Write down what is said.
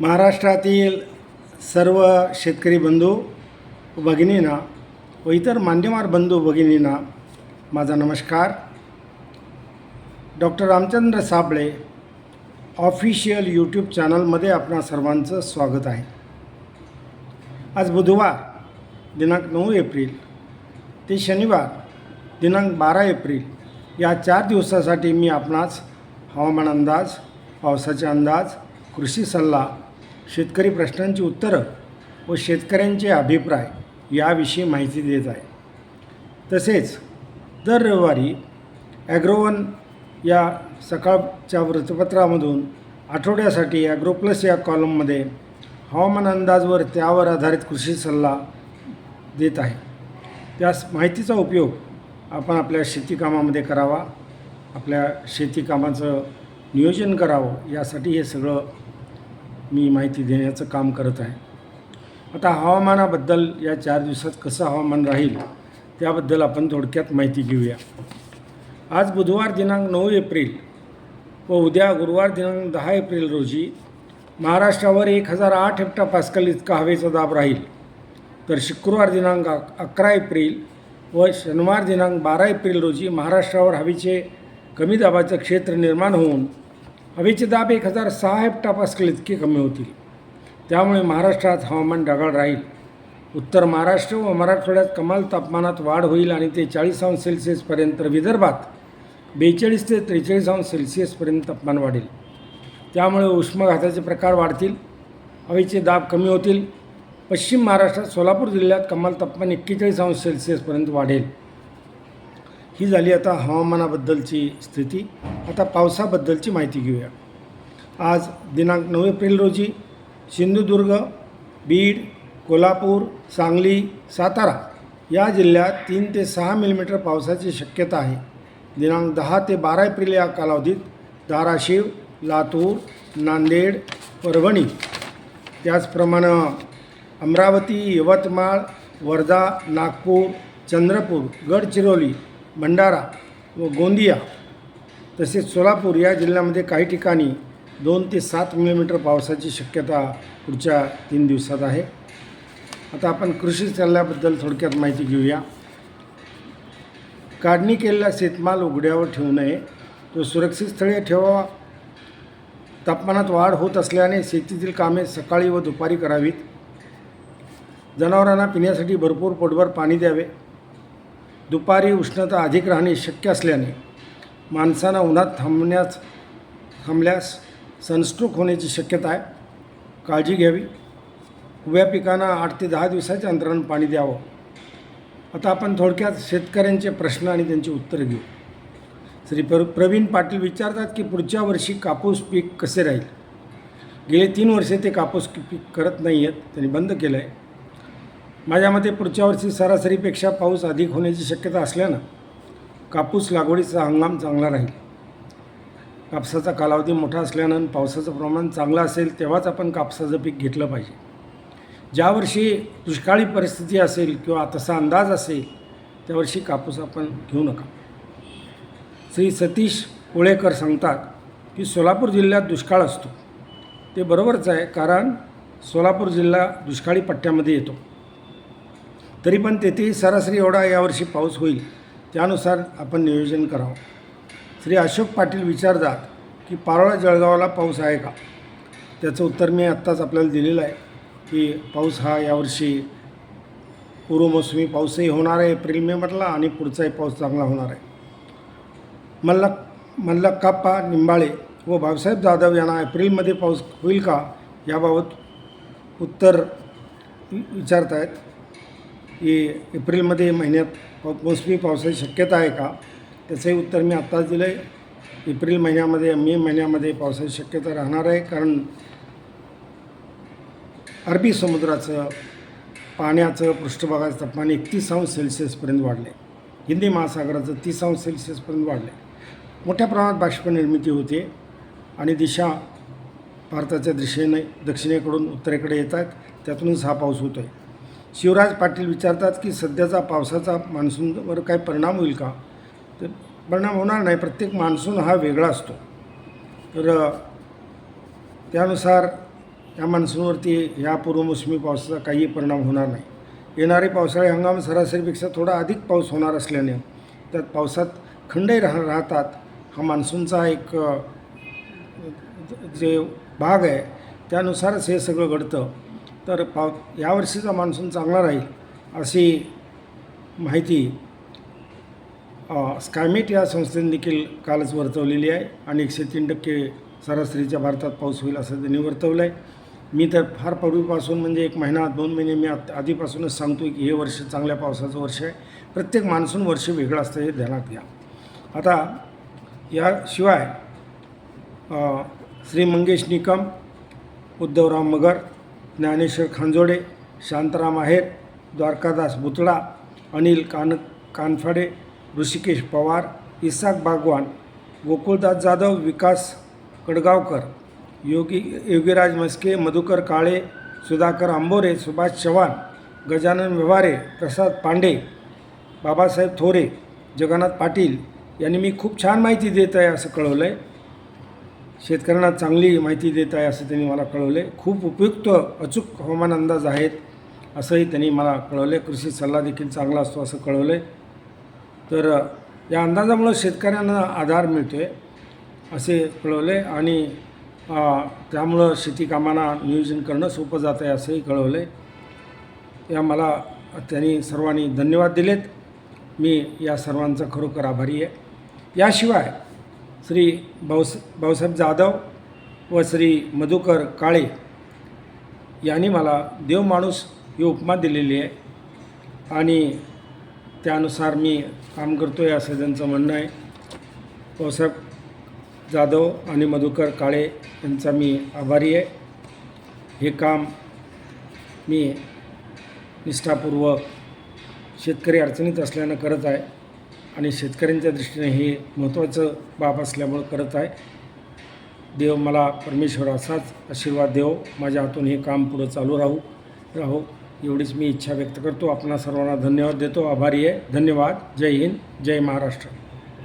महाराष्ट्रातील सर्व शेतकरी बंधू भगिनींना व इतर मान्यवर बंधू भगिनींना माझा नमस्कार. Doctor Ramchandra Sable official YouTube चॅनलमध्ये आपणा सर्वांचं स्वागत आहे. आज बुधवार दिनांक नऊ एप्रिल ते शनिवार दिनांक बारा एप्रिल या चार दिवसासाठी मी आपणास हवामान अंदाज पावसाचे अंदाज कृषी सल्ला शेतकरी प्रश्नांची उत्तरं व शेतकऱ्यांचे अभिप्राय याविषयी माहिती देत आहे. तसेच दर रविवारी ॲग्रोवन या सकाळच्या वृत्तपत्रामधून आठवड्यासाठी ॲग्रो प्लस या कॉलममध्ये हवामान अंदाजवर त्यावर आधारित कृषी सल्ला देत आहे. त्यास माहितीचा उपयोग आपण आपल्या शेतीकामामध्ये करावा आपल्या शेतीकामाचं नियोजन करावं यासाठी हे सगळं मी माहिती देण्याचं काम करत आहे. आता हवामानाबद्दल या चार दिवसात कसं हवामान राहील त्याबद्दल आपण थोडक्यात माहिती घेऊया. आज बुधवार दिनांक नऊ एप्रिल व उद्या गुरुवार दिनांक दहा एप्रिल रोजी महाराष्ट्रावर एक हजार आठ हेक्टर पास्कल इतका हवेचा दाब राहील. तर शुक्रवार दिनांक अकरा एप्रिल व शनिवार दिनांक बारा एप्रिल रोजी महाराष्ट्रावर हवेचे कमी दाबाचं क्षेत्र निर्माण होऊन हवेचे दाब एक हजार सहा हेक्टर इतकी इतके कमी होतील. त्यामुळे महाराष्ट्रात हवामान ढगाळ राहील. उत्तर महाराष्ट्र व मराठवाड्यात कमाल तापमानात वाढ होईल आणि ते चाळीस अंश सेल्सिअसपर्यंत विदर्भात बेचाळीस ते त्रेचाळीस अंश सेल्सिअसपर्यंत तापमान वाढेल. त्यामुळे उष्माघाताचे प्रकार वाढतील. हवेचे दाब कमी होतील. पश्चिम महाराष्ट्रात सोलापूर जिल्ह्यात कमाल तापमान एक्केचाळीस अंश सेल्सिअसपर्यंत वाढेल. ही झाली आता हवामानाबद्दलची स्थिती. आता पावसाबद्दलची माहिती घेऊया. आज दिनांक नऊ एप्रिल रोजी सिंधुदुर्ग बीड कोल्हापूर सांगली सातारा या जिल्ह्यात तीन ते सहा मिलीमीटर पावसाची शक्यता आहे. दिनांक दहा ते बारा एप्रिल या कालावधीत धाराशिव लातूर नांदेड परभणी त्याचप्रमाणे अमरावती यवतमाळ वर्धा नागपूर चंद्रपूर गडचिरोली भंडारा व गोंदिया तसेच सोलापूर या जिल्ह्यामध्ये काही ठिकाणी दोन ते सात मिलीमीटर पावसाची शक्यता पुढच्या तीन दिवसात आहे. आता आपण कृषी सल्ल्याबद्दल थोडक्यात माहिती घेऊया. काढणी केलेला शेतमाल उघड्यावर ठेवू नये. तो सुरक्षित स्थळी ठेवावा. तापमानात वाढ होत असल्याने शेतीतील कामे सकाळी व दुपारी करावीत. जनावरांना पिण्यासाठी भरपूर पोटभर पाणी द्यावे. दुपारी उष्णता अधिक राहणे शक्य असल्याने माणसांना उन्हात थांबण्यास थांबल्यास सनस्ट्रोक होण्याची शक्यता आहे. काळजी घ्यावी. उभ्या पिकांना आठ ते दहा दिवसाच्या अंतरानं पाणी द्यावं. आता आपण थोडक्यात शेतकऱ्यांचे प्रश्न आणि त्यांची उत्तरं घेऊ. श्री प्र प्रवीण पाटील विचारतात की पुढच्या वर्षी कापूस पीक कसे राहील? गेले तीन वर्षे ते कापूस पीक करत नाही आहेत त्यांनी बंद केलं आहे माझ्या मते पुढच्या वर्षी सरासरीपेक्षा पाऊस अधिक होण्याची शक्यता असल्यानं कापूस लागवडीचा हंगाम चांगला राहील. कापसाचा कालावधी मोठा असल्यानं पावसाचं प्रमाण चांगलं असेल तेव्हाच आपण कापसाचं पीक घेतलं पाहिजे. ज्या वर्षी दुष्काळी परिस्थिती असेल किंवा तसा अंदाज असेल त्या वर्षी कापूस आपण घेऊ नका. श्री सतीश कोळेकर सांगतात की सोलापूर जिल्ह्यात दुष्काळ असतो. ते बरोबरच आहे कारण सोलापूर जिल्हा दुष्काळी पट्ट्यामध्ये येतो. तरी पण तेथेही सरासरी एवढा यावर्षी पाऊस होईल त्यानुसार आपण नियोजन करावं. श्री अशोक पाटील विचारतात की पारोळा जळगावला पाऊस आहे का? त्याचं उत्तर मी आत्ताच आपल्याला दिलेलं आहे की पाऊस हा यावर्षी पूर्वमोसमी पाऊसही होणार आहे एप्रिल मे मधला आणि पुढचाही पाऊस चांगला होणार आहे. मल्लक मल्लक्काप्पा निंबाळे व बाबासाहेब जाधव यांना एप्रिलमध्ये पाऊस होईल का याबाबत उत्तर विचारत आहेत की एप्रिलमध्ये महिन्यात मोसमी पावसाची शक्यता आहे का? त्याचंही उत्तर मी आत्ताच दिलं आहे एप्रिल महिन्यामध्ये मे महिन्यामध्ये पावसाची शक्यता राहणार आहे कारण अरबी समुद्राचं पाण्याचं पृष्ठभागाचं तापमान एकतीस अंश सेल्सिअसपर्यंत वाढले हिंदी महासागराचं तीस अंश सेल्सिअसपर्यंत वाढलं आहे मोठ्या प्रमाणात बाष्प निर्मिती होते आणि दिशा भारताच्या दिशेने दक्षिणेकडून उत्तरेकडे येत आहेत त्यातूनच हा पाऊस होतो आहे शिवराज पाटील विचारतात की सध्याचा पावसाचा मान्सूनवर काय परिणाम होईल का? तर परिणाम होणार नाही. प्रत्येक मान्सून हा वेगळा असतो. तर त्यानुसार या मान्सूनवरती ह्या पूर्वमोसमी पावसाचा काही परिणाम होणार नाही. येणारे पावसाळी हंगाम सरासरीपेक्षा थोडा अधिक पाऊस होणार असल्याने त्यात पावसात खंडही राह राहतात. हा मान्सूनचा एक जे भाग आहे त्यानुसारच हे सगळं घडतं. तर पाव यावर्षीचा मान्सून चांगला राहील अशी माहिती स्कायमेट या संस्थेने देखील कालच वर्तवलेली आहे आणि एकशे तीन टक्के सरासरीच्या भारतात पाऊस होईल असं त्यांनी वर्तवलं आहे मी तर फार पूर्वीपासून म्हणजे एक महिना दोन महिने मी आत- आधीपासूनच सांगतो की हे वर्ष चांगल्या पावसाचं वर्ष आहे. प्रत्येक मान्सून वर्ष वेगळं असतं हे ध्यानात घ्या. आता याशिवाय श्री मंगेश निकम उद्धवराव मगर ज्ञानेश्वर खांजोडे शांताराम आहेर द्वारकादास बुतळा अनिल कान कानफाडे ऋषिकेश पवार इसाक बागवान गोकुळदास जाधव विकास कडगावकर योगी योगीराज मस्के मधुकर काळे सुधाकर आंबोरे सुभाष चव्हाण गजानन व्यवहारे प्रसाद पांडे बाबासाहेब थोरे जगन्नाथ पाटील यांनी मी खूप छान माहिती देत आहे असं कळवलं आहे शेतकऱ्यांना चांगली माहिती देत आहे असं त्यांनी मला कळवले. खूप उपयुक्त अचूक हवामान अंदाज आहेत असंही त्यांनी मला कळवले. कृषी सल्ला देखील चांगला असतो असं कळवलं. आहे तर या अंदाजामुळं शेतकऱ्यांना आधार मिळतो आहे असे कळवले आणि त्यामुळं शेतीकामांना नियोजन करणं सोपं जात आहे असंही कळवलं. आहे या मला त्यांनी सर्वांनी धन्यवाद दिलेत. मी या सर्वांचा खरोखर आभारी आहे. याशिवाय श्री भाऊस भाऊसाहेब जाधव व श्री मधुकर काळे यांनी मला देव माणूस ही उपमा दिलेली आहे. आणि त्यानुसार मी काम करतो आहे असं त्यांचं म्हणणं आहे. भाऊसाहेब जाधव आणि मधुकर काळे यांचा मी आभारी आहे. हे काम मी निष्ठापूर्वक शेतकरी अडचणीत असल्यानं करत आहे. आणि शेतकऱ्यांच्या दृष्टीने हे महत्त्वाचं बाब असल्यामुळं करत आहे. देव मला परमेश्वर असाच आशीर्वाद देव. माझ्या हातून हे काम पुढं चालू राहू राहो. एवढीच मी इच्छा व्यक्त करतो. आपणा सर्वांना धन्यवाद देतो. आभारी आहे. धन्यवाद. जय हिंद. जय महाराष्ट्र.